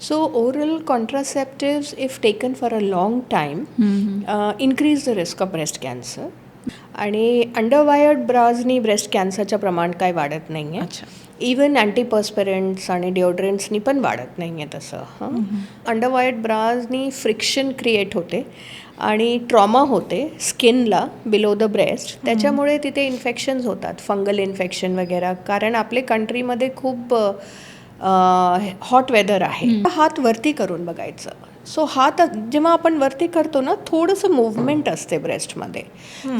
So, oral contraceptives, if taken for a long time, uh, increase the risk of breast cancer. आणि underwired ब्राजनी breast कॅन्सरचं प्रमाण काय वाढत नाही अच्छा. आहे इवन अँटीपर्स्पिरंट्स आणि डिओड्रंट्सनी पण वाढत नाही आहे तसं हां? अंडरवायर्ड ब्राजनी फ्रिक्शन क्रिएट होते आणि ट्रॉमा होते स्किनला बिलो द ब्रेस्ट त्याच्यामुळे तिथे इन्फेक्शन्स होतात फंगल इन्फेक्शन वगैरे. कारण आपले कंट्रीमध्ये खूप हॉट वेदर आहे. हात वरती करून बघायचं. सो हात जेव्हा आपण वरती करतो ना थोडंसं मुवमेंट असते ब्रेस्टमध्ये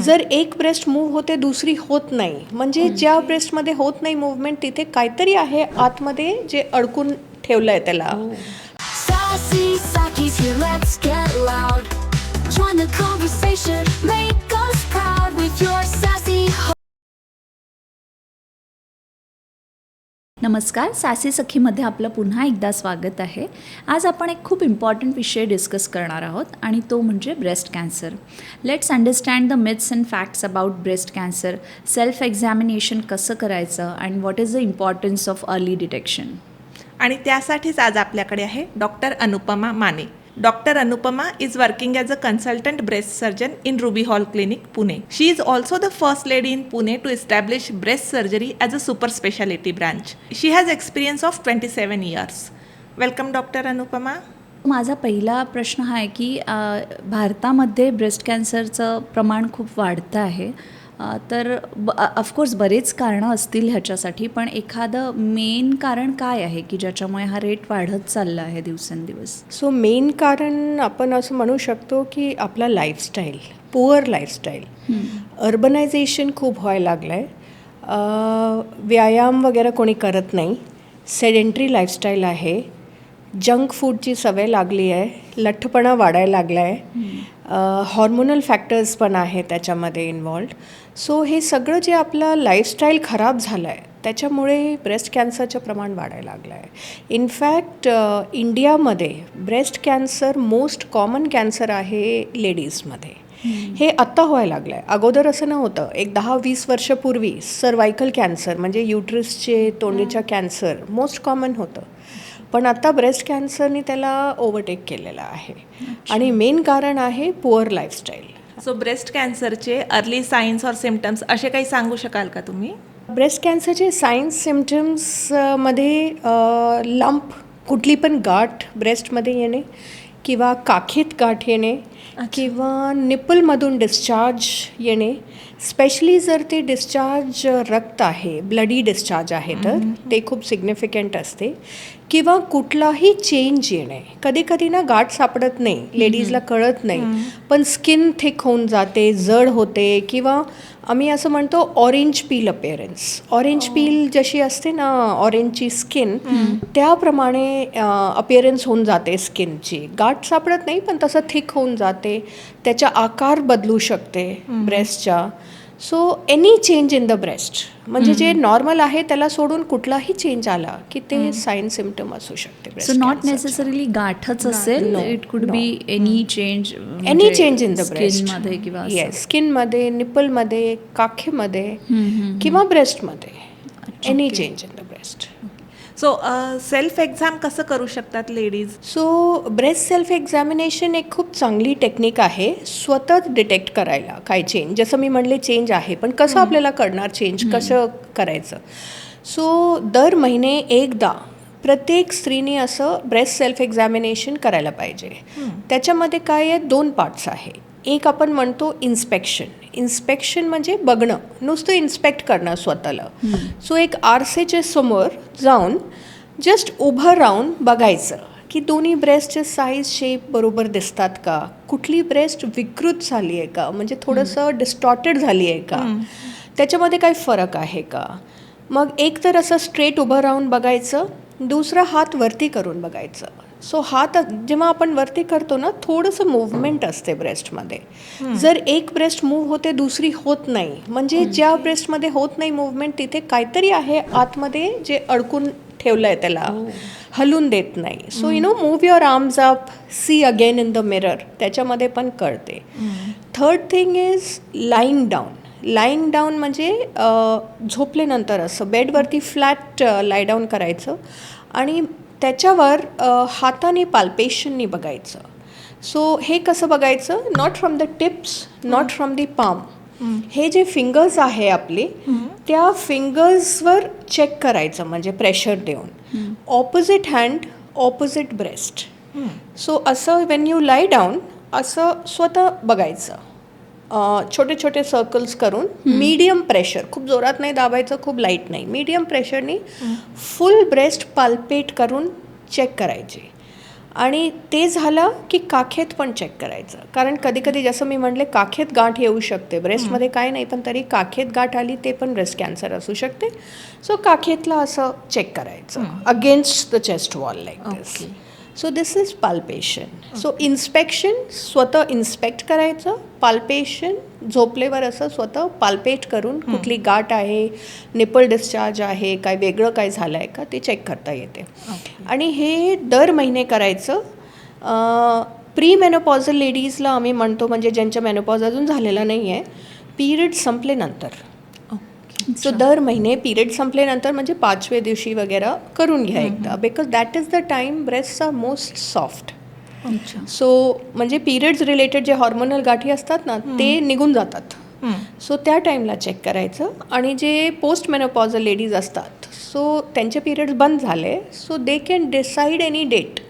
जर एक ब्रेस्ट मूव्ह होते दुसरी होत नाही. म्हणजे ज्या ब्रेस्टमध्ये होत नाही मुवमेंट तिथे काहीतरी आहे आतमध्ये जे अडकून ठेवलं आहे त्याला नमस्कार. सासी सखीमध्ये आपलं पुन्हा एकदा स्वागत आहे. आज आपण एक खूप इम्पॉर्टंट विषय डिस्कस करणार आहोत आणि तो म्हणजे breast cancer let's understand the myths and facts about breast cancer self examination कसं करायचं and what is the importance of early detection आणि त्यासाठीच आज आपल्याकडे आहे doctor Anupama Mane. Doctor Anupama is working as a consultant breast surgeon in Ruby Hall clinic Pune she is also the first lady in Pune to establish breast surgery as a super speciality branch she has experience of twenty seven years welcome doctor Anupama माझा पहिला प्रश्न हा आहे की भारतामध्ये breast कॅन्सरचं प्रमाण खूप वाढतं आहे. तर ब ऑफकोर्स बरेच कारणं असतील ह्याच्यासाठी पण एखादं मेन कारण काय आहे की ज्याच्यामुळे हा रेट वाढत चालला आहे दिवसेंदिवस? सो मेन कारण आपण असं म्हणू शकतो की आपला लाईफस्टाईल पुअर लाईफस्टाईल अर्बनायझेशन खूप व्हायला लागलं आहे व्यायाम वगैरे कोणी करत नाही. सेडेंटरी लाईफस्टाईल आहे. जंक फूडची सवय लागली आहे. लठ्ठपणा वाढायला लागला आहे हॉर्मोनल फॅक्टर्स पण आहे त्याच्यामध्ये इन्वॉल्ड सो हे सगळं जे आपलं लाईफस्टाईल खराब झालं आहे त्याच्यामुळे ब्रेस्ट कॅन्सरचं प्रमाण वाढायला लागलं आहे इनफॅक्ट इंडियामध्ये breast cancer most common cancer आहे लेडीजमध्ये हे आत्ता व्हायला लागलं आहे अगोदर असं नव्हतं. एक दहा वीस वर्षापूर्वी सर्वायकल कॅन्सर म्हणजे युट्रसचे तोंडीच्या कॅन्सर मोस्ट कॉमन होतं. पण आता ब्रेस्ट कॅन्सरनी त्याला ओव्हरटेक केलेलं आहे. आणि मेन कारण आहे पुअर लाईफस्टाईल सो ब्रेस्ट कॅन्सरचे अर्ली सायन्स ऑर सिम्टम्स असे काही सांगू शकाल का तुम्ही? ब्रेस्ट कॅन्सरचे सायन्स सिमटम्समध्ये लंप कुठली पण गाठ ब्रेस्टमध्ये येणे किंवा काखेत गाठ येणे किंवा निपलमधून डिस्चार्ज येणे स्पेशली जर ते डिस्चार्ज रक्त आहे ब्लडी डिस्चार्ज आहे तर ते खूप सिग्निफिकंट असते. किंवा कुठलाही चेंज येणे. कधी कधी ना गाठ सापडत नाही लेडीजला कळत नाही. पण स्किन थिक होऊन जाते जड होते किंवा आम्ही असं म्हणतो orange peel appearance orange peel जशी असते ना ऑरेंजची स्किन त्याप्रमाणे अपिअरन्स होऊन जाते स्किनची गाठ सापडत नाही पण तसं थिक होऊन जाते. त्याचा आकार बदलू शकते ब्रेस्टच्या so any change in the breast म्हणजे जे नॉर्मल आहे त्याला सोडून कुठलाही चेंज आला की ते साईन सिमटम असू शकते सो नॉट नेसेसरीली गाठच असेल it could. Be any change any change in the ब्रेस्टमध्ये किंवा. येस स्किनमध्ये निपलमध्ये काखेमध्ये किंवा ब्रेस्टमध्ये any change in the so self exam कसं करू शकतात ladies so breast self examination एक खूप चांगली टेक्निक आहे स्वतःच डिटेक्ट करायला काय चेंज जसं मी म्हणले चेंज आहे पण कसं आपल्याला कळणार चेंज कसं करायचं? सो दर महिने एकदा प्रत्येक स्त्रीने असं ब्रेस्ट सेल्फ एक्झामिनेशन करायला पाहिजे. त्याच्यामध्ये काय आहे? दोन पार्ट्स आहे एक आपण म्हणतो इन्स्पेक्शन इन्स्पेक्शन म्हणजे बघणं. नुसतं इन्स्पेक्ट करणं स्वतःला. सो एक आरसेच्या समोर जाऊन जस्ट उभं राहून बघायचं की दोन्ही ब्रेस्टचे साईज शेप बरोबर दिसतात का? कुठली ब्रेस्ट विकृत झाली आहे का? म्हणजे थोडंसं डिस्टॉर्टेड झाली आहे का? त्याच्यामध्ये काही फरक आहे का? मग एक तर असं स्ट्रेट उभं राहून बघायचं. दुसरा हात वरती करून बघायचं. सो हात जेव्हा आपण वरती करतो ना थोडंसं मुवमेंट असते ब्रेस्टमध्ये जर एक ब्रेस्ट मूव्ह होते दुसरी होत नाही. म्हणजे ज्या ब्रेस्टमध्ये होत नाही मुवमेंट तिथे काहीतरी आहे आतमध्ये जे अडकून ठेवलं आहे त्याला हलून देत नाही. So you know move your arms up see again in the mirror त्याच्यामध्ये पण कळते. Third thing is lying down lying down म्हणजे झोपल्यानंतर असं बेडवरती फ्लॅट लाय डाऊन करायचं. आणि त्याच्यावर हाताने पाल्पेशननी बघायचं. सो हे कसं बघायचं? Not from the tips not from the palm हे. जे फिंगर्स आहे आपले त्या फिंगर्सवर चेक करायचं म्हणजे प्रेशर देऊन. Opposite hand opposite breast so असं वेन यू लाई डाऊन असं स्वतः बघायचं. छोटे छोटे सर्कल्स करून मीडियम प्रेशर खूप जोरात नाही दाबायचं खूप लाइट नाही. मीडियम प्रेशरनी फुल ब्रेस्ट पाल्पेट करून चेक करायचे. आणि ते झालं की काखेत पण चेक करायचं. कारण कधी कधी जसं मी म्हणले काखेत गाठ येऊ शकते. ब्रेस्टमध्ये काय नाही पण तरी काखेत गाठ आली ते पण ब्रेस्ट कॅन्सर असू शकते. सो काखेतला असं चेक करायचं against the chest wall like this so this is palpation so inspection स्वतः इन्स्पेक्ट करायचं. पाल्पेशन झोपलेवर असं स्वतः पाल्पेट करून कुठली गाठ आहे निपल डिस्चार्ज आहे काय वेगळं काय झालं आहे का ते चेक करता येते. आणि हे दर महिने करायचं. प्री मेनोपॉझल लेडीजला आम्ही म्हणतो म्हणजे ज्यांच्या मेनोपॉज अजून झालेला नाही आहे पिरियड संपल्यानंतर. सो दर महिने पिरियड संपल्यानंतर म्हणजे पाचव्या दिवशी वगैरे करून घ्या एकदा. Because that is the time breast are most soft अच्छा. सो म्हणजे पिरियड्स रिलेटेड जे हॉर्मोनल गाठी असतात ना ते निघून जातात. सो त्या टाईमला चेक करायचं. आणि जे पोस्ट मेनोपॉझल लेडीज असतात सो त्यांचे पिरियड्स बंद झाले. So they can decide any date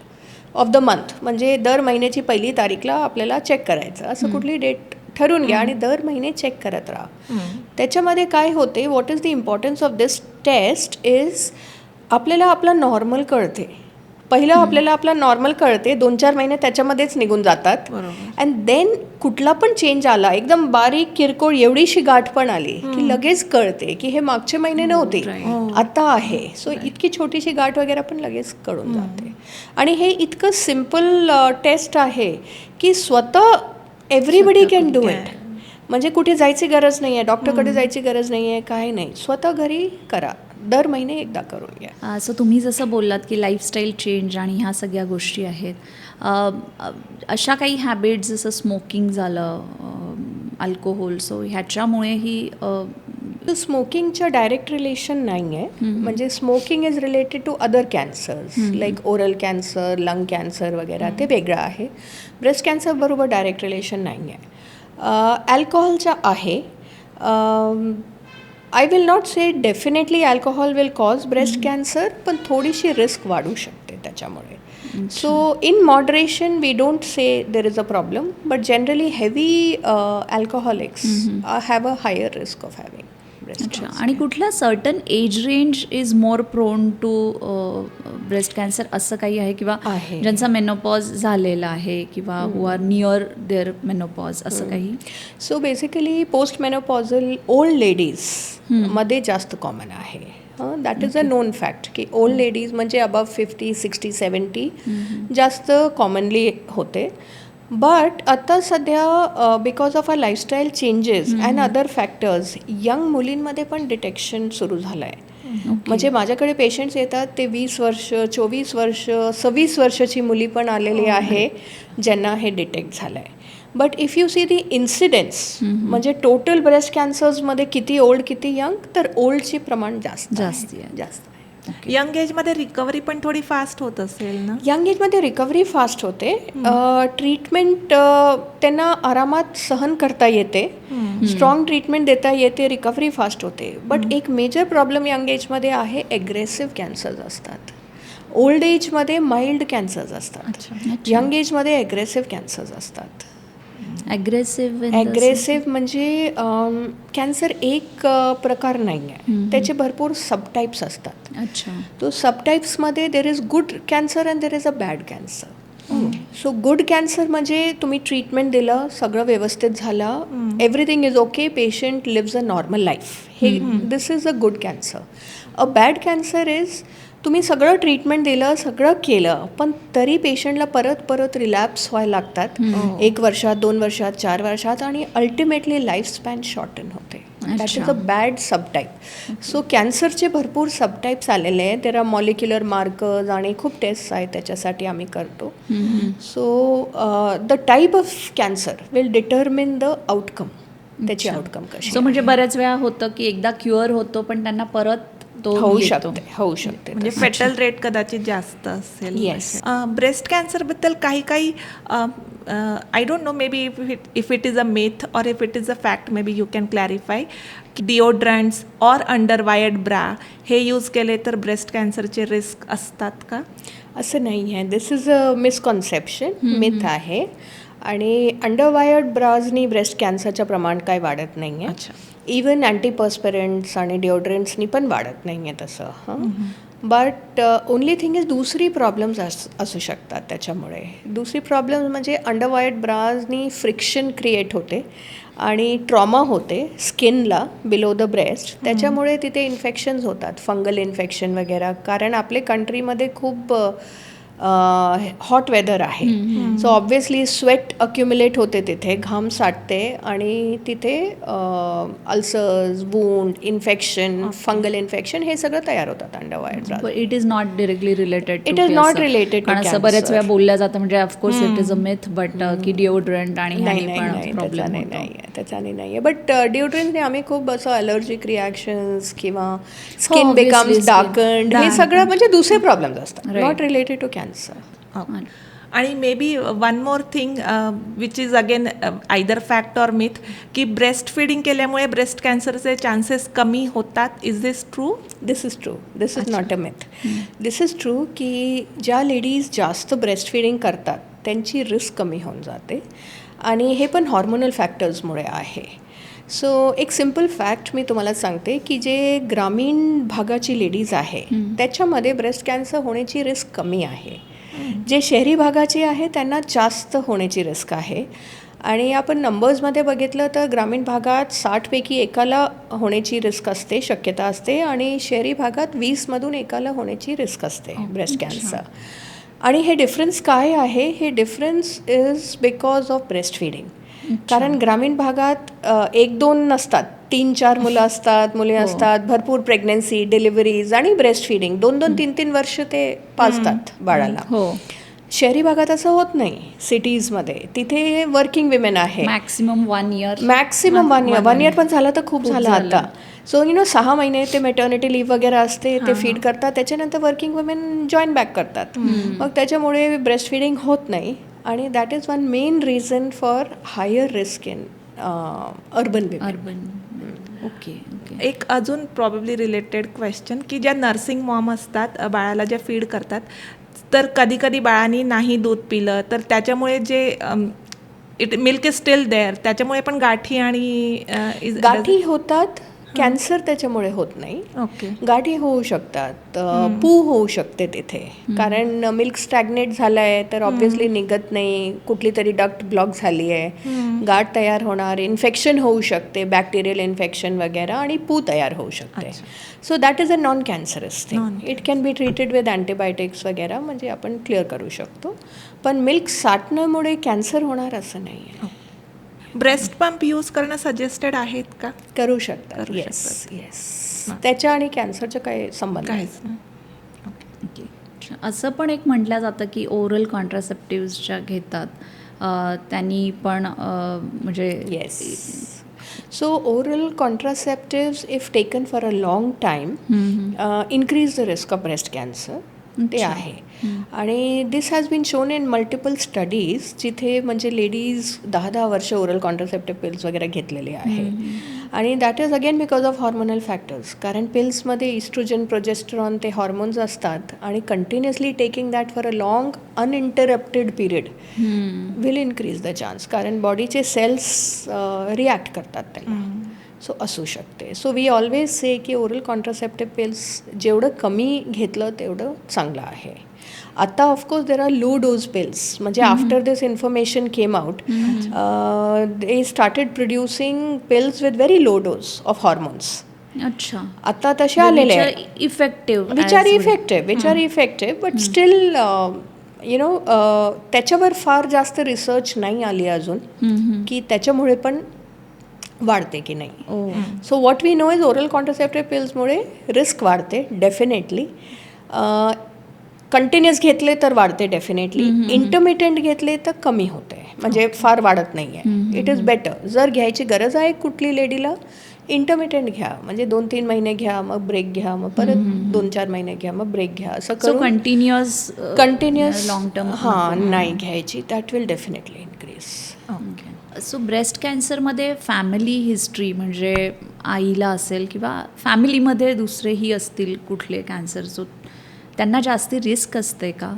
of the month म्हणजे दर महिन्याची पहिली तारीखला आपल्याला चेक करायचं. असं कुठली डेट ठरवून घ्या आणि दर महिने चेक करत राहा. त्याच्यामध्ये काय होते what is the importance of this test is आपल्याला आपलं नॉर्मल कळते. पहिलं आपल्याला आपला नॉर्मल कळते दोन चार महिने त्याच्यामध्येच निघून जातात. अँड देन कुठला पण चेंज आला एकदम बारीक किरकोळ एवढीशी गाठ पण आली की लगेच कळते की हे मागचे महिने नव्हते. आता आहे. सो इतकी छोटीशी गाठ वगैरे पण लगेच कळून जाते. आणि हे इतकं सिंपल टेस्ट आहे की स्वतः एव्हरीबडी कॅन डू इट म्हणजे कुठे जायची गरज नाही आहे डॉक्टरकडे जायची गरज नाही आहे काय नाही. स्वतः घरी करा. दर महिने एकदा करून घ्या. सो तुम्ही जसं बोललात की लाईफस्टाईल चेंज आणि ह्या सगळ्या गोष्टी आहेत. अशा काही हॅबिट्स जसं स्मोकिंग झालं अल्कोहोल सो ह्याच्यामुळेही अ, स्मोकिंगचं डायरेक्ट रिलेशन नाही आहे म्हणजे smoking is related to other cancers like oral cancer lung cancer वगैरे ते वेगळं आहे. ब्रेस्ट कॅन्सर बरोबर डायरेक्ट रिलेशन नाही आहे. अल्कोहोलचं आहे I will not say definitely alcohol will cause breast cancer पण थोडीशी रिस्क वाढू शकते त्याच्यामुळे. So in moderation we don't say there is a problem but generally heavy alcoholics have a higher risk of having breast अच्छा आणि कुठला certain age range is more prone to breast cancer असं काही आहे किंवा आहे. ज्यांचा मेनोपॉज झालेला आहे किंवा who are near their menopause असं काही so basically post menopausal old लेडीजमध्ये जास्त कॉमन आहे that is a known fact की ओल्ड लेडीज म्हणजे अबव फिफ्टी सिक्स्टी सेवन्टी जास्त कॉमनली होते. बट आता सध्या because of uh lifestyle changes and other factors young मुलींमध्ये पण डिटेक्शन सुरू झालं आहे म्हणजे माझ्याकडे पेशंट्स येतात ते वीस वर्ष चोवीस वर्ष सव्वीस वर्षाची मुली पण आलेली आहे ज्यांना हे डिटेक्ट झालं आहे but if you see the incidence म्हणजे टोटल ब्रेस्ट कॅन्सर्समध्ये किती ओल्ड किती यंग तर ओल्डची प्रमाण जास्त जास्ती. जास्त आहे. यंग एजमध्ये रिकव्हरी पण थोडी फास्ट होत असेल ना? यंग एजमध्ये रिकव्हरी फास्ट होते. ट्रीटमेंट त्यांना आरामात सहन करता येते. स्ट्रॉंग ट्रीटमेंट देता येते रिकव्हरी फास्ट होते. बट एक मेजर प्रॉब्लेम यंग एजमध्ये आहे ॲग्रेसिव्ह कॅन्सर्स असतात. ओल्ड एजमध्ये माइल्ड कॅन्सर्स असतात. यंग एजमध्ये ॲग्रेसिव्ह कॅन्सर्स असतात. ॲग्रेसिव्ह ॲग्रेसिव्ह म्हणजे कॅन्सर एक प्रकार नाही आहे त्याचे भरपूर सबटाईप्स असतात. अच्छा. तो सबटाईप्समध्ये there is good cancer and there is a bad cancer so good cancer म्हणजे तुम्ही ट्रीटमेंट दिलं सगळं व्यवस्थित झालं everything is okay patient lives a normal life हे this is a good cancer a bad cancer is तुम्ही सगळं treatment दिलं सगळं केलं पण तरी पेशंटला परत परत रिलॅप्स व्हायला लागतात. एक वर्षात दोन वर्षात चार वर्षात आणि अल्टिमेटली लाईफ स्पॅन शॉर्टन होते that is a bad subtype so कॅन्सरचे भरपूर सबटाईप्स आलेले आहेत. तेरा मॉलिक्युलर मार्कर्स आणि खूप टेस्ट आहेत त्याच्यासाठी आम्ही करतो. So the type of cancer will determine the outcome त्याची आउटकम कशी सो म्हणजे बऱ्याच वेळा होतं की एकदा क्युअर होतो पण त्यांना परत तो होऊ. शकते होऊ शकते म्हणजे. फेटल रेट कदाचित जास्त असेल Yes. ब्रेस्ट कॅन्सरबद्दल काही काही I don't know maybe if it if it is a myth or if it is a fact maybe you can clarify deodorants or under wired bra हे यूज केले तर breast कॅन्सरचे risk असतात का असं नाही आहे this is a misconception myth आहे आणि अंडरवायर्ड ब्राजनी ब्रेस्ट कॅन्सरचं प्रमाण काय वाढत नाही आहे अच्छा. इवन अँटीपर्स्पिरंट्स आणि डिओड्रंट्सनी पण वाढत नाही आहे तसं हां? बट ओनली थिंग इज दुसरी प्रॉब्लेम्स अस असू शकतात त्याच्यामुळे. दुसरी प्रॉब्लेम म्हणजे अंडरवायर्ड ब्राजनी फ्रिक्शन क्रिएट होते आणि ट्रॉमा होते स्किनला बिलो द ब्रेस्ट त्याच्यामुळे तिथे इन्फेक्शन्स होतात फंगल इन्फेक्शन वगैरे. कारण आपले कंट्रीमध्ये खूप हॉट वेदर आहे. सो ऑब्व्हियसली स्वेट अक्युमुलेट होते तिथे घाम साठते आणि तिथे ulcers wound infection fungal infection हे सगळं तयार होतात underwired it is not directly related to कारण असं cancer. बऱ्याच वेळा बोलल्या जातं म्हणजे of course it is a myth but की डिओड्रंट आणि नाही नाही प्रॉब्लेम त्याच्याने नाही आहे त्याच्याने नाही आहे. बट डिओड्रंटने आम्ही खूप असं अलर्जिक रिॲक्शन्स किंवा स्किन बिकम्स. डार्कंड हे सगळं म्हणजे दुसरे प्रॉब्लेम्स असतात. नॉट रिलेटेड टू कॅन्सर आणि may be one more thing which is again either fact or myth की ब्रेस्ट फिडिंग केल्यामुळे ब्रेस्ट कॅन्सरचे चान्सेस कमी होतात is this true this is true this is not a myth this is true की ज्या ladies जास्त breast feeding करतात त्यांची रिस्क कमी होऊन जाते. आणि हे पण हॉर्मोनल फॅक्टर्समुळे आहे. सो एक सिंपल फॅक्ट मी तुम्हाला सांगते की जे ग्रामीण भागाची लेडीज आहे त्याच्यामध्ये ब्रेस्ट कॅन्सर होण्याची रिस्क कमी आहे. जे शहरी भागाचे आहे त्यांना जास्त होण्याची रिस्क आहे. आणि आपण नंबर्समध्ये बघितलं तर ग्रामीण भागात साठपैकी एकाला होण्याची रिस्क असते शक्यता असते. आणि शहरी भागात वीसमधून एकाला होण्याची रिस्क असते ब्रेस्ट कॅन्सर आणि हे डिफरन्स काय आहे? हे difference is because of breast feeding कारण ग्रामीण भागात एक दोन नसतात. तीन चार मुलं असतात मुले असतात भरपूर प्रेग्नन्सी डिलिव्हरीज आणि ब्रेस्ट फिडिंग दोन दोन तीन तीन वर्ष ते पाजतात बाळाला. हो. शहरी भागात असं होत नाही सिटीजमध्ये तिथे वर्किंग विमेन आहे. Maximum one year maximum one year one year पण झालं तर खूप झालं आता. सो यु नो सहा महिने ते मेटर्निटी लिव्ह वगैरे असते ते फीड करतात. त्याच्यानंतर वर्किंग वुमेन जॉईन बॅक करतात. मग त्याच्यामुळे ब्रेस्ट फिडिंग होत नाही. आणि that is one main reason for higher risk in urban urban okay okay एक अजून प्रॉब्ली रिलेटेड क्वेश्चन की ज्या नर्सिंग मॉम असतात बाळाला ज्या फीड करतात तर कधी कधी बाळाने नाही दूध पिलं तर त्याच्यामुळे जे it milk is still there त्याच्यामुळे पण गाठी आणि गाठी होतात कॅन्सर त्याच्यामुळे होत नाही. गाठी होऊ शकतात पू होऊ शकते तिथे. कारण मिल्क स्टॅग्नेट झालाय तर ऑब्व्हियसली निघत नाही कुठली तरी डक्ट ब्लॉक झाली आहे. गाठ तयार होणार इन्फेक्शन होऊ शकते बॅक्टेरियल इन्फेक्शन वगैरे आणि पू तयार होऊ शकते. So that is a non cancerous thing it can be treated with antibiotics वगैरे म्हणजे आपण क्लिअर करू शकतो. पण मिल्क साठण्यामुळे कॅन्सर होणार असं नाही आहे ब्रेस्ट पंप यूज करणं सजेस्टेड आहेत का? करू शकतात. करू येस येस त्याच्या आणि कॅन्सरचं काही संबंध नाही. काहीच नाही. ओके अच्छा. असं पण एक म्हटलं जातं की ओरल कॉन्ट्रासेप्टिव्स ज्या घेतात अ, त्यांनी पण अ, म्हणजे Yes. So oral contraceptives, if taken for a long time, uh, increase the risk of breast cancer. ते आहे. आणि this has been shown in multiple studies जिथे म्हणजे लेडीज दहा दहा वर्ष ओरल कॉन्ट्रासेप्टिव्ह पिल्स वगैरे घेतलेले आहे आणि that is again because of hormonal factors कारण पिल्समध्ये इस्ट्रोजन प्रोजेस्ट्रॉन ते हॉर्मोन्स असतात आणि continuously taking that for a long uninterrupted period will increase the chance कारण बॉडीचे सेल्स रिॲक्ट करतात त्याला. सो असू शकते. सो वी ऑलवेज से की ओरल कॉन्ट्रासेप्टिव्ह पिल्स जेवढं कमी घेतलं तेवढं चांगलं आहे. आता of course there are low dose pills म्हणजे after this information came out they started producing pills with very low dose of hormones अच्छा. आता तसे आलेले effective which are effective which are effective but still you know त्याच्यावर फार जास्त research नाही आली अजून. की त्याच्यामुळे पण वाढते की नाही. So what we know is oral contraceptive पिल्समुळे risk वाढते डेफिनेटली कंटिन्युअस घेतले तर वाढते डेफिनेटली इंटरमिडियंट घेतले तर कमी होते. म्हणजे फार वाढत नाही आहे इट इज बेटर जर घ्यायची गरज आहे कुठली लेडीला इंटरमिटेंट घ्या. म्हणजे दोन तीन महिने घ्या मग ब्रेक घ्या मग परत दोन चार महिने घ्या मग ब्रेक घ्या. असं करून कंटिन्युअस कंटिन्युअस लॉंग टर्म हां नाही घ्यायची. That will definitely increase so breast कॅन्सरमध्ये family history म्हणजे आईला असेल किंवा फॅमिलीमध्ये दुसरेही असतील कुठले कॅन्सर जो त्यांना जास्ती रिस्क असते का?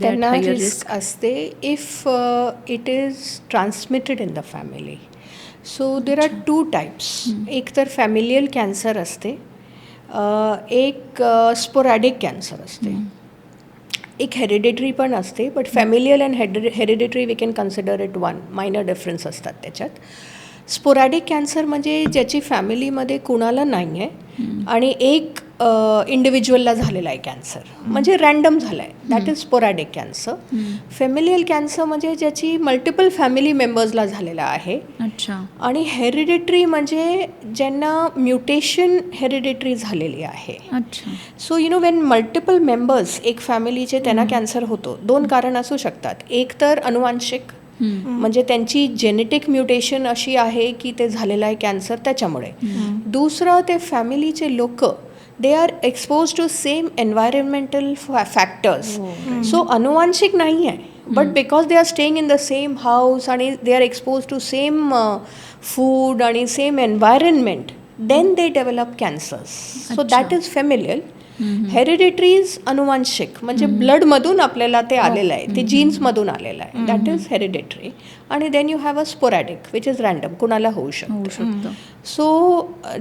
त्यांना रिस्क असते if it is transmitted in the family so there are two types एक तर फॅमिलियल कॅन्सर असते एक स्पोरॅडिक कॅन्सर असते. एक हेरिडिटरी पण असते but familial and head hereditary we can consider it one minor difference असतात त्याच्यात. स्पोरॅडिक कॅन्सर म्हणजे ज्याची फॅमिलीमध्ये कुणाला नाही आहे आणि एक इंडिव्हिज्युअलला झालेला आहे कॅन्सर म्हणजे रँडम झाला आहे that is sporadic cancer familial cancer म्हणजे ज्याची मल्टिपल फॅमिली मेंबर्सला झालेला आहे. अच्छा. आणि हेरिडिटरी म्हणजे ज्यांना म्युटेशन हेरिडिटरी झालेली आहे. अच्छा. So you know when multiple members एक फॅमिलीचे त्यांना कॅन्सर होतो दोन कारण असू शकतात. एक तर अनुवांशिक म्हणजे त्यांची जेनेटिक म्युटेशन अशी आहे की ते झालेलं आहे कॅन्सर त्याच्यामुळे. दुसरं ते फॅमिलीचे लोक they are exposed to same environmental factors. Oh, right. Hmm. so anuvanshik nahi hai but mm. because they are staying in the same house and they are exposed to same uh, food and same environment then they develop cancers. So that is familial. Familial hereditary अनुवांशिक म्हणजे ब्लडमधून आपल्याला ते आलेलं आहे ते जीन्समधून आलेलं आहे. दॅट इज हेरिडिटरी आणि then you have a sporadic which is random कुणाला होऊ शकतो. सो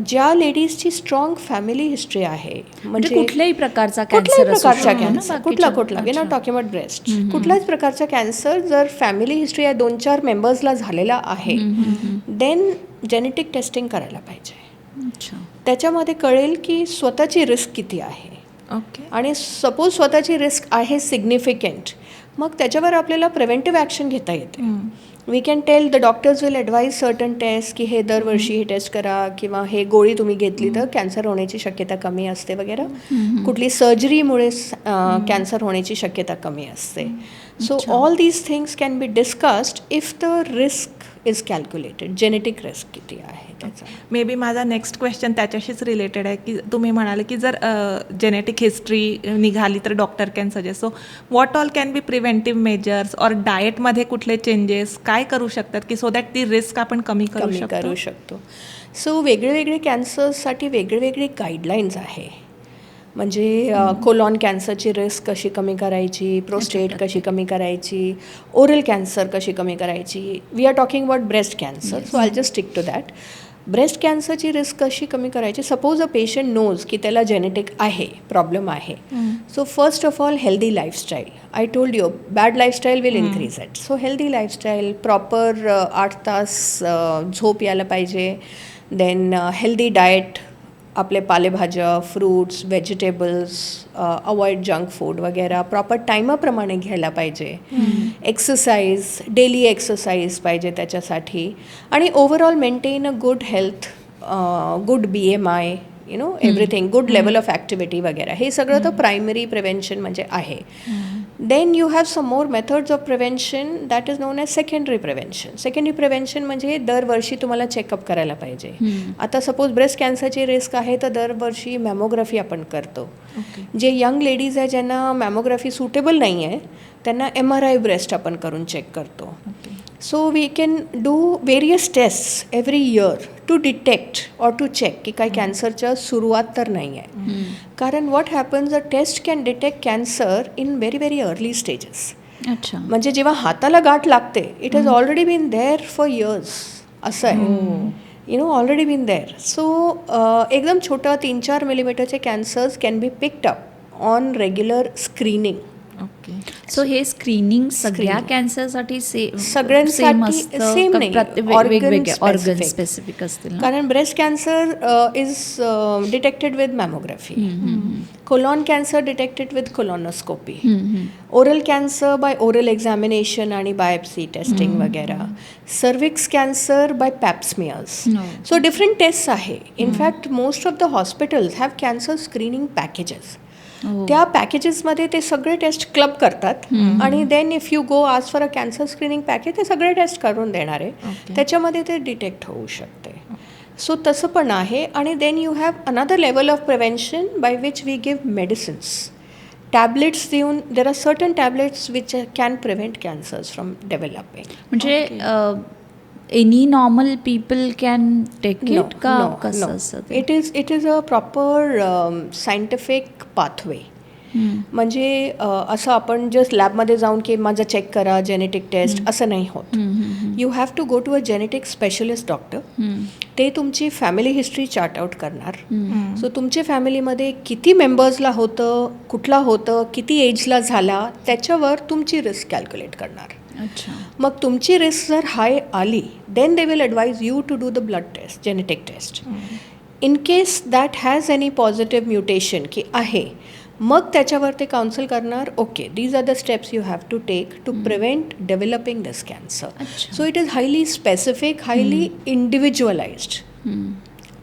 ज्या लेडीजची स्ट्रॉंग फॅमिली हिस्ट्री आहे म्हणजे कुठल्याही प्रकारचा कुठल्याही कॅन्सर प्रकारचा कॅन्सर कुठला कुठला we not talking about breast कुठल्याच प्रकारचा कॅन्सर जर फॅमिली हिस्ट्री या दोन चार मेंबर्सला झालेला आहे देन जेनेटिक टेस्टिंग करायला पाहिजे. त्याच्यामध्ये कळेल की स्वतःची रिस्क किती आहे. ओके. आणि सपोज स्वतःची रिस्क आहे सिग्निफिकंट मग त्याच्यावर आपल्याला प्रिव्हेंटिव्ह ॲक्शन घेता येते. We can tell the doctors will advise certain test की हे दरवर्षी हे टेस्ट करा किंवा हे गोळी तुम्ही घेतली तर कॅन्सर होण्याची शक्यता कमी असते वगैरे. कुठली सर्जरीमुळे कॅन्सर होण्याची शक्यता कमी असते. So all these things can be discussed if the risk is calculated genetic risk किती आहे त्याचा. मे बी माझा नेक्स्ट क्वेश्चन त्याच्याशीच रिलेटेड आहे की तुम्ही म्हणाले की जर जेनेटिक हिस्ट्री निघाली तर doctor can suggest so what all can be preventive measures और डाएटमध्ये कुठले चेंजेस काय करू शकतात की सो दॅट ती रिस्क आपण कमी करू शकतो करू शकतो? सो वेगळे वेगळे कॅन्सर्ससाठी वेगळे वेगळे गाईडलाईन्स आहे. म्हणजे कोलॉन कॅन्सरची रिस्क कशी कमी करायची प्रोस्टेट कशी कमी करायची ओरल कॅन्सर कशी कमी करायची we are talking about breast cancer so I just stick to that breast कॅन्सरची risk कशी कमी करायची सपोज अ पेशंट नोज की त्याला जेनेटिक आहे प्रॉब्लेम आहे. So first of all healthy lifestyle I told you bad lifestyle will increase it so healthy lifestyle proper आठ तास झोप यायला पाहिजे. देन हेल्दी डाएट आपले पालेभाज्या fruits vegetables avoid junk food वगैरे प्रॉपर टायमाप्रमाणे घ्यायला पाहिजे. एक्सरसाइज डेली एक्सरसाइज पाहिजे त्याच्यासाठी. आणि overall maintain a good health good B M I you know everything good level of activity वगैरे. हे सगळं तर प्रायमरी प्रिव्हेन्शन म्हणजे आहे. Then you have some more methods of prevention that is known as secondary prevention secondary prevention म्हणजे दरवर्षी तुम्हाला checkup करायला पाहिजे. आता सपोज ब्रेस्ट कॅन्सरची रिस्क आहे तर दरवर्षी मॅमोग्राफी आपण करतो. जे यंग लेडीज आहे ज्यांना मॅमोग्राफी सुटेबल नाही आहे त्यांना एम आर आय ब्रेस्ट आपण करून चेक करतो. So we can do various test every year to detect or to check की काही कॅन्सरच्या सुरुवात तर नाही आहे कारण what happens a test can detect cancer in very very early stages अच्छा. म्हणजे जेव्हा हाताला गाठ लागते it has already been there for years असं आहे. You know already been there so एकदम छोटं तीन चार मिलीमीटरचे cancers can be picked up on regular screening okay. So हे स्क्रीनिंग सगळ्या कॅन्सरसाठी से सगळ्यांसाठी सेम वेगवेगळे ऑर्गन. स्पेसिफिक असतील ना? कारण breast cancer is detected with mammography colon cancer detected with colonoscopy oral cancer by oral examination आणि बायोप्सी टेस्टिंग वगैरे. Cervix cancer by pap smears. So different test आहे. In fact most of the hospitals have cancer screening packages. त्या पॅकेजेसमध्ये ते सगळे taste club करतात. आणि then if you go आज for a cancer screening package ते सगळे टेस्ट करून देणार आहे. त्याच्यामध्ये ते डिटेक्ट होऊ शकते. सो तसं पण आहे. आणि then you have another level of prevention by which we give medicines tablets देऊन there are certain tablets which can prevent cancers from developing म्हणजे any normal people can take it का कसं? It is it is a proper scientific pathway hmm. म्हणजे असं आपण just लॅबमध्ये जाऊन की माझं चेक करा जेनेटिक टेस्ट असं नाही होत. You have to go to a genetic specialist doctor. ते तुमची फॅमिली हिस्ट्री चार्ट आउट करणार. सो तुमच्या फॅमिलीमध्ये किती मेंबर्सला होतं कुठला होतं किती एजला झाला त्याच्यावर तुमची रिस्क कॅल्क्युलेट करणार. अच्छा. मग तुमची रिस्क जर हाय आली then they will advise you to do the blood test genetic test in case that has any positive mutation की आहे मग त्याच्यावर ते काउन्सिल करणार okay these are the steps you have to take to prevent developing this cancer. So it is highly specific highly individualized.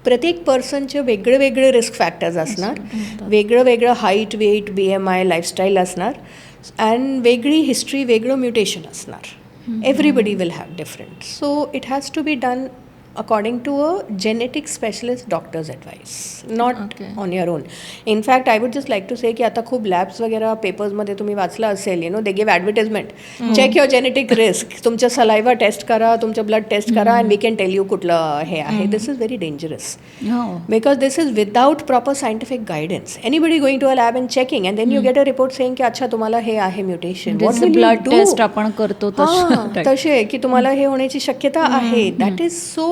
प्रत्येक पर्सनचे वेगळे वेगळे रिस्क फॅक्टर्स असणार वेगळं वेगळं height weight B M I lifestyle असणार अँड वेगळी हिस्ट्री वेगळं म्युटेशन असणार. Everybody will have different so it has to be done according to a genetic specialist doctors advice not Okay. On your own in fact I would just like to say की आता खूप labs वगैरे पेपर्समध्ये तुम्ही वाचलं असेल you know they give advertisement check your genetic risk तुमचं saliva test करा तुमचं ब्लड टेस्ट करा and we can tell you कुठलं हे आहे. This is very dangerous because this is without proper scientific guidance. Anybody going to a lab and checking and then you get a report saying की अच्छा तुम्हाला हे आहे mutation blood taste आपण करतो तसं. तसे की तुम्हाला हे होण्याची शक्यता आहे. That is so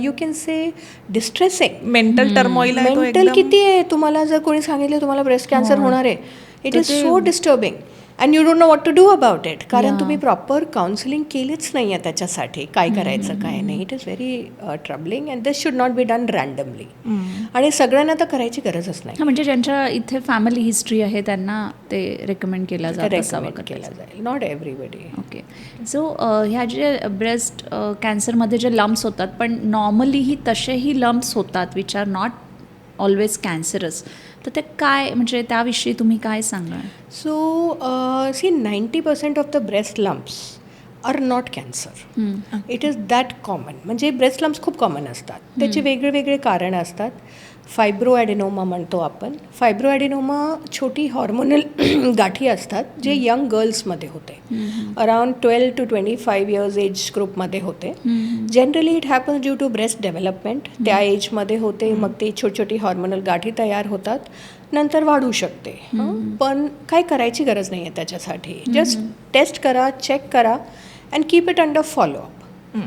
you can say distressing mental तो मेंटल किती आहे? तुम्हाला जर कोणी सांगितलं तुम्हाला ब्रेस्ट कॅन्सर होणार आहे. It is so disturbing and you don't know what to do about it कारण तुम्ही प्रॉपर काउन्सिलिंग केलीच नाही आहे त्याच्यासाठी. काय करायचं काय नाही. It is very troubling and this should not be done randomly आणि सगळ्यांना तर करायची गरजच नाही. म्हणजे ज्यांच्या इथे फॅमिली हिस्ट्री आहे त्यांना ते रेकमेंड केला केला जाईल. नॉट एव्हरीबडी ओके सो ह्या जे ब्रेस्ट कॅन्सरमध्ये जे लम्प्स होतात पण नॉर्मलीही तसेही लम्प्स होतात which are not always cancerous तर ते काय म्हणजे त्याविषयी तुम्ही काय सांगाल so see ninety percent of the breast lumps are not cancer it is that common म्हणजे ब्रेस्ट लम्प्स खूप कॉमन असतात. त्याचे वेगळे वेगळे कारण असतात. फायब्रो ॲडिनोमा म्हणतो आपण. फायब्रो ॲडिनोमा छोटी हॉर्मोनल गाठी असतात जे यंग गर्ल्समध्ये होते. Around twelve to twenty five years age ग्रुपमध्ये होते. Generally it happens due to breast development त्या एजमध्ये होते मग ती छोटी छोटी हॉर्मोनल गाठी तयार होतात. नंतर वाढू शकते? पण काय करायची गरज नाही आहे त्याच्यासाठी जस्ट टेस्ट करा चेक करा and keep it under followup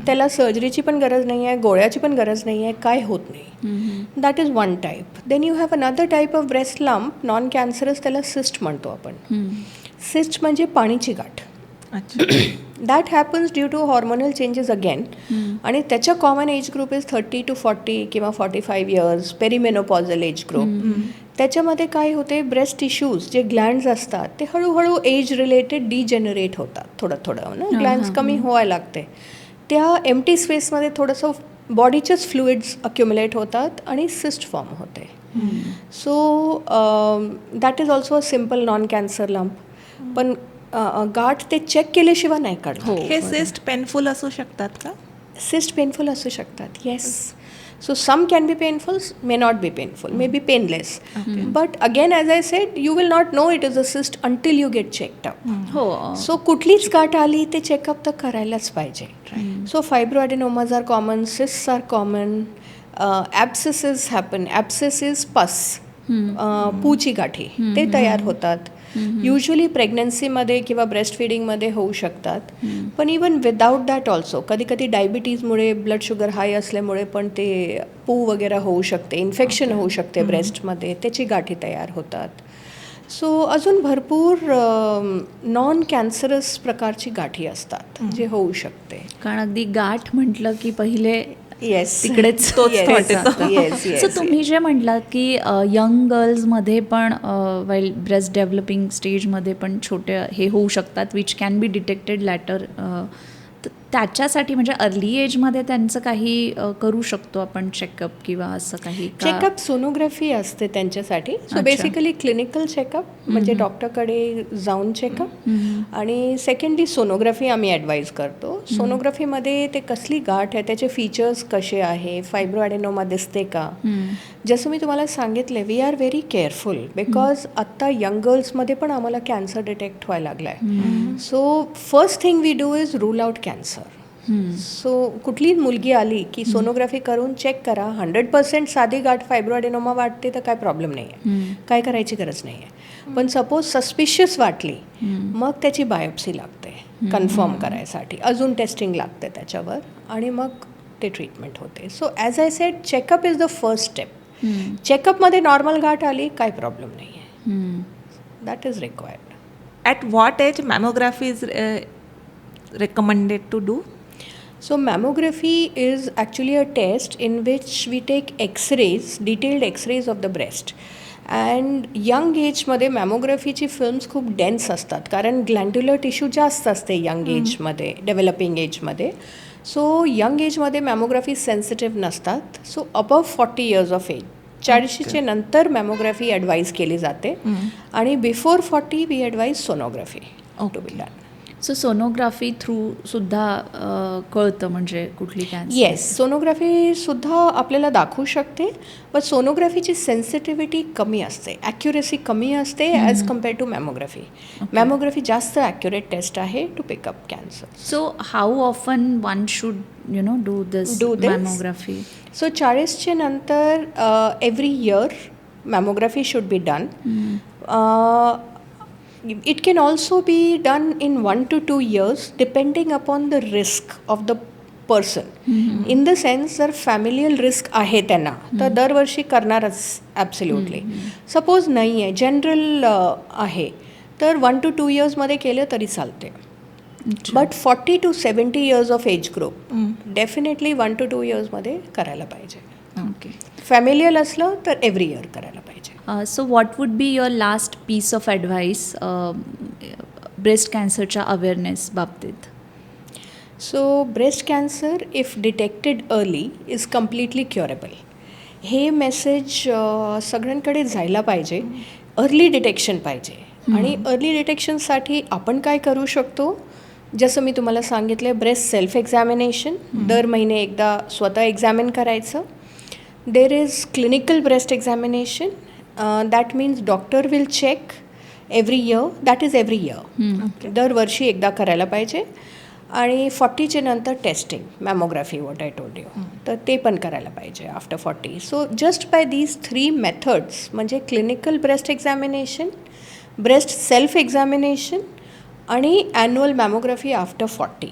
त्याला सर्जरीची पण गरज नाही आहे गोळ्याची पण गरज नाही आहे काय होत नाही. That is one type then you have another type of breast lump non cancerous त्याला सिस्ट म्हणतो आपण. सिस्ट म्हणजे पाणीची गाठ. अच्छा. That happens due to hormonal changes again आणि त्याच्या common age group is thirty two forty किंवा forty five years perimenopausal age group त्याच्यामध्ये काय होते ब्रेस्ट टिश्यूज जे ग्लँड्स असतात ते हळूहळू एज रिलेटेड डिजेनरेट होतात. थोडं थोडं ना ग्लँड्स कमी व्हायला लागते. त्या एमटी स्पेसमध्ये थोडंसं बॉडीचेच फ्लुइड्स अक्युमुलेट होतात आणि सिस्ट फॉर्म होते. So that is also a simple non cancer lump पण गाठ ते चेक केल्याशिवाय नाही काढतो हे. सिस्ट पेनफुल असू शकतात का? सिस्ट पेनफुल असू शकतात yes so some can be painful may not be painful may be painless but again as I said you will not know it is a cyst until you get checked up हो. So कुठलीच गाठ आली ते checkup तर करायलाच पाहिजे so fibroadenomas are common Sissu are common abscesses happen abscess is pus पूची गाठी. ते तयार होतात. युजली प्रेग्नन्सीमध्ये किंवा ब्रेस्ट फिडिंगमध्ये होऊ शकतात. पण इवन विदाऊट दॅट ऑल्सो कधी कधी डायबिटीजमुळे ब्लड शुगर हाय असल्यामुळे पण ते पू वगैरे होऊ शकते इन्फेक्शन होऊ शकते ब्रेस्टमध्ये त्याची गाठी तयार होतात. सो अजून भरपूर नॉन कॅन्सरस प्रकारची गाठी असतात जे होऊ शकते. कारण अगदी गाठ म्हटलं की पहिले येस तिकडेच तोच येतो. सो तुम्ही जे म्हटलात की यंग गर्ल्समध्ये पण वेल ब्रेस्ट डेव्हलपिंग स्टेजमध्ये पण छोटे हे होऊ शकतात which can be detected later त्याच्यासाठी म्हणजे अर्ली एजमध्ये त्यांचं काही करू शकतो आपण चेकअप किंवा असं काही? चेकअप सोनोग्राफी असते त्यांच्यासाठी. सो. बेसिकली क्लिनिकल चेकअप म्हणजे डॉक्टरकडे जाऊन चेकअप आणि सेकंडली सोनोग्राफी आम्ही ॲडवाईज करतो. सोनोग्राफीमध्ये ते कसली गाठ आहे त्याचे फीचर्स कसे आहे फायब्रो ॲडेनोमा दिसते का? जसं मी तुम्हाला सांगितलं we are very careful because आत्ता यंग गर्ल्समध्ये पण आम्हाला कॅन्सर डिटेक्ट व्हायला लागला आहे so first thing we do is rule out cancer so कुठली मुलगी आली की सोनोग्राफी करून चेक करा. हंड्रेड पर्सेंट साधी गाठ फायब्रोडेनोमा वाटते तर काय प्रॉब्लेम नाही आहे काय करायची गरज नाही आहे पण सपोज सस्पिशियस वाटली मग त्याची बायोप्सी लागते. कन्फर्म करायसाठी. अजून टेस्टिंग लागते त्याच्यावर आणि मग ते ट्रीटमेंट होते. So as I said checkup is the first step चेकअपमध्ये normal गाठ आली काही प्रॉब्लेम नाही आहे that is required what age mammography is uh, recommended to do? So, mammography is actually a test in which we take x rays, detailed x rays of the breast. And young एजमध्ये मॅमोग्राफीची films खूप dense असतात. कारण glandular tissue जास्त असते young एजमध्ये developing एजमध्ये so young एजमध्ये मॅमोग्राफी सेन्सिटिव्ह नसतात. So above forty years of age चाळीशीचे नंतर मॅमोग्राफी ॲडवाईज केली जाते. आणि before forty we advise sonography to be done so sonography through सुद्धा कळतं म्हणजे कुठली कॅन्सर येस सोनोग्राफीसुद्धा आपल्याला दाखवू शकते पण सोनोग्राफीची सेन्सिटिव्हिटी कमी असते. ॲक्युरेसी कमी असते as compare to mammography mammography जास्त ॲक्युरेट टेस्ट आहे to pick up cancer so how often one should you know do this this? Mammography so चाळीसचे नंतर every year mammography should be done it can also be done in one to two years depending upon the risk of the person in the sense जर familial risk आहे त्यांना तर दरवर्षी करणारच absolutely suppose नाही आहे general आहे तर वन टू टू इयर्समध्ये केलं तरी चालते but forty to seventy years of age group definitely one to two इयर्समध्ये करायला पाहिजे ओके फॅमिलियल असलं तर एव्हरी इयर करायला so what would be your last piece of advice breast कॅन्सरच्या awareness बाबतीत? So breast cancer if detected early is completely curable हे message सगळ्यांकडे जायला पाहिजे. अर्ली डिटेक्शन पाहिजे. आणि अर्ली डिटेक्शनसाठी आपण काय करू शकतो? जसं मी तुम्हाला सांगितलं ब्रेस्ट सेल्फ एक्झामिनेशन दर महिने एकदा स्वतः एक्झामिन करायचं. There is clinical breast examination that means doctor will check every year that is every year दरवर्षी एकदा करायला पाहिजे. आणि फॉर्टीचे नंतर testing mammography what I told you तर ते पण करायला पाहिजे after forty so just by these three methods म्हणजे clinical breast examination breast self examination आणि annual mammography after forty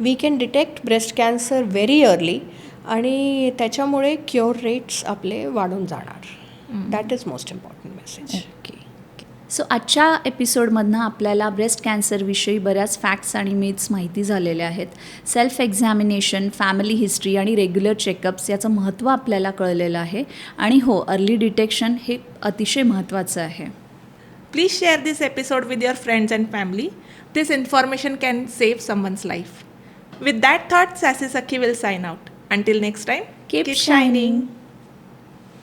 we can detect breast cancer very early आणि त्याच्यामुळे cure rates आपले वाढून जाणार. That is most important message okay so आजच्या एपिसोडमधनं आपल्याला ब्रेस्ट कॅन्सरविषयी बऱ्याच फॅक्ट्स आणि मिथ्स माहिती झालेल्या आहेत सेल्फ एक्झामिनेशन फॅमिली हिस्ट्री आणि रेग्युलर चेकअप्स याचं महत्त्व आपल्याला कळलेलं आहे आणि हो अर्ली डिटेक्शन हे अतिशय महत्त्वाचं आहे Please share this episode with your friends and family. This information can save someone's life. With that thought, Sassy Sakhi will sign out. Until next time, Keep shining.